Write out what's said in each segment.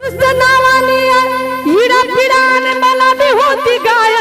नुसतं नावाने हिडा पिडाने मला बी होती गाय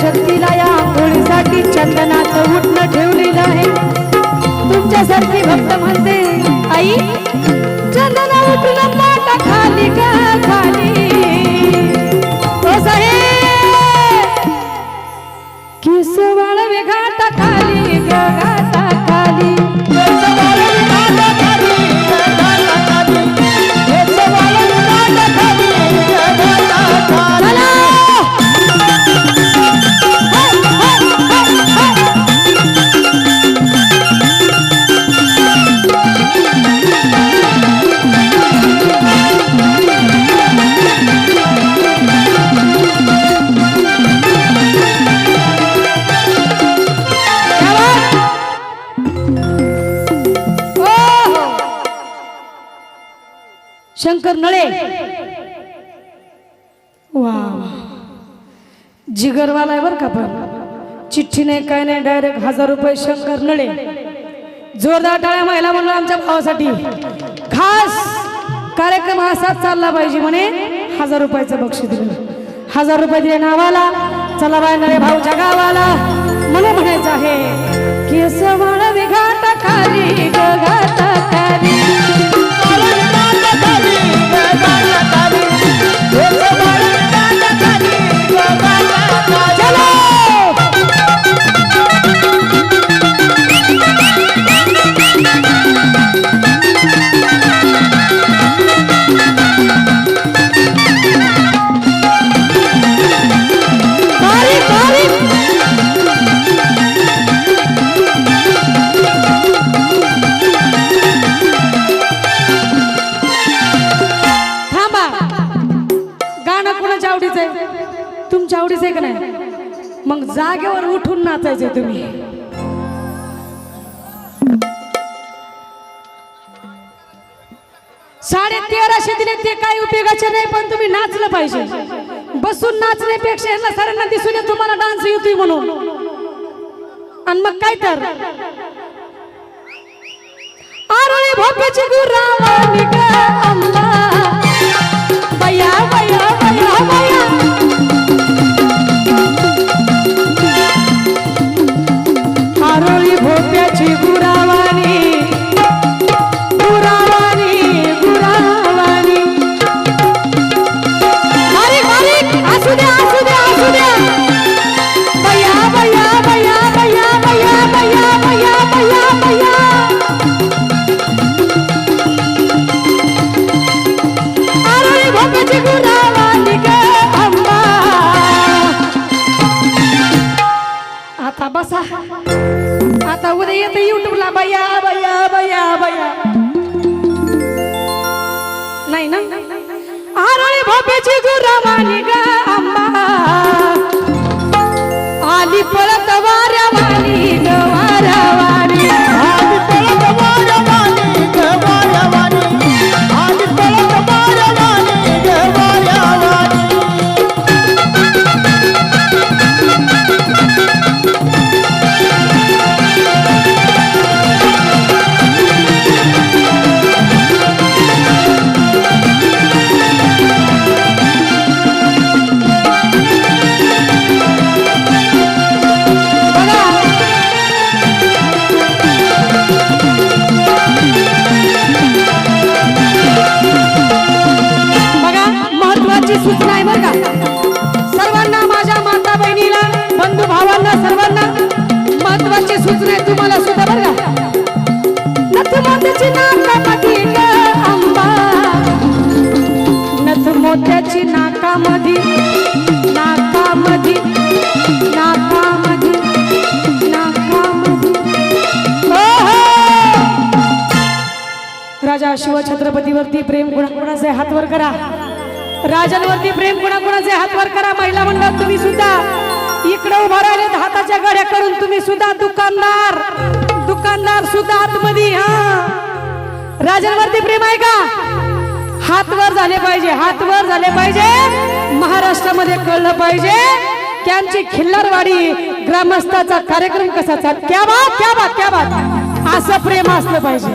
शक्तीला या आंघोळीसाठी चंदनाचं उठणं ठेवलेलं आहे. तुमच्यासारखी भक्त म्हणते आई चंदना उठलं माता खाली का खाली? किस वाळवे घाटा खाली ग शंकर नळे. वा. जिगरवाला आहे बरं का पण. चिठ्ठी नाही काय नाही डायरेक्ट हजार रुपये शंकर नळे. जोरदार टाळ्या महिला म्हणून आमच्या भावासाठी. खास कार्यक्रम हा असाच चालला पाहिजे म्हणे. हजार रुपयाचं बक्षीस दिलं. हजार रुपये दिले नावाला. चला बाय नरे भाऊ जगावाला मला म्हणायचं आहे की सवळ विघाट खाली गगात खाली आवडीचं आहे का नाही? मग जागेवर उठून नाचायचे तुम्ही. साडे तेराशे दिले ते काही उपयोगाचे नाही पण तुम्ही नाचलं पाहिजे. बसून नाचण्यापेक्षा यांना सरांना दिसून येत तुम्हाला डान्स येतोय म्हणून. आणि मग काय तर? आरोळी भोप्याची गुरावानी ग अंबा बया. नाकामधी नाकामधी नाकामधी नाकामधी राजा शिवछत्रपतीवरती प्रेम कुणाकुणाचे हात वर करा. राजांवरती प्रेम कुणाकुणाचे हात वर करा महिला मंडळ. तुम्ही सुद्धा इकडे उभा राहिलेत हाताच्या गड्या करून तुम्ही सुद्धा दुकानदार दुकानदार सुद्धा आतमध्ये हा. राजांवरती प्रेम आहे का? हात वर झाले पाहिजे हात वर झाले पाहिजे. महाराष्ट्रामध्ये कळलं पाहिजे. की आमची खिल्लारवाडी ग्रामस्थाचा कार्यक्रम कसा चाल क्या बात क्या बात क्या बात. असं प्रेम असलं पाहिजे.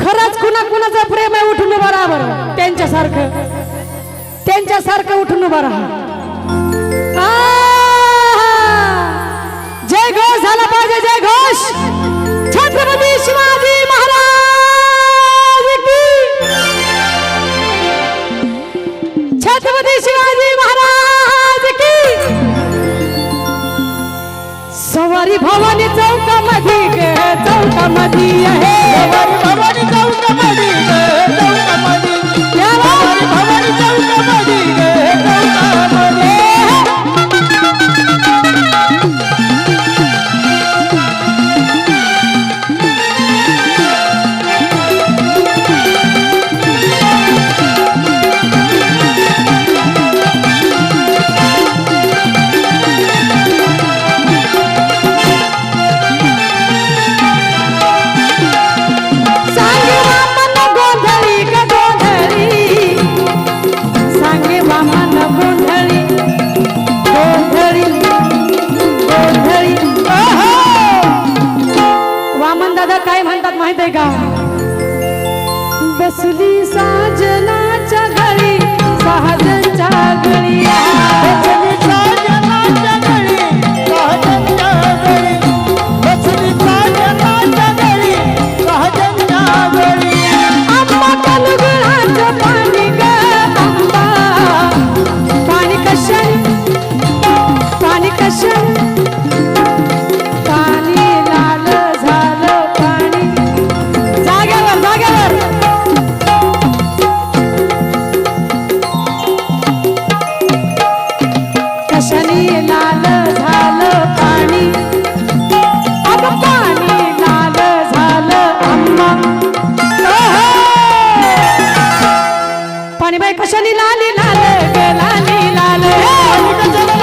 खरंच कुणा कुणाचं प्रेम आहे उठून उभा राहा बरं. त्यांच्यासारखं. त्यांच्यासारखं उठून उभा राहा. जय घोष झाला पाहिजे जय घोष! कमती है आणि बाई कशाने लाली लाल लाली. लाल हो,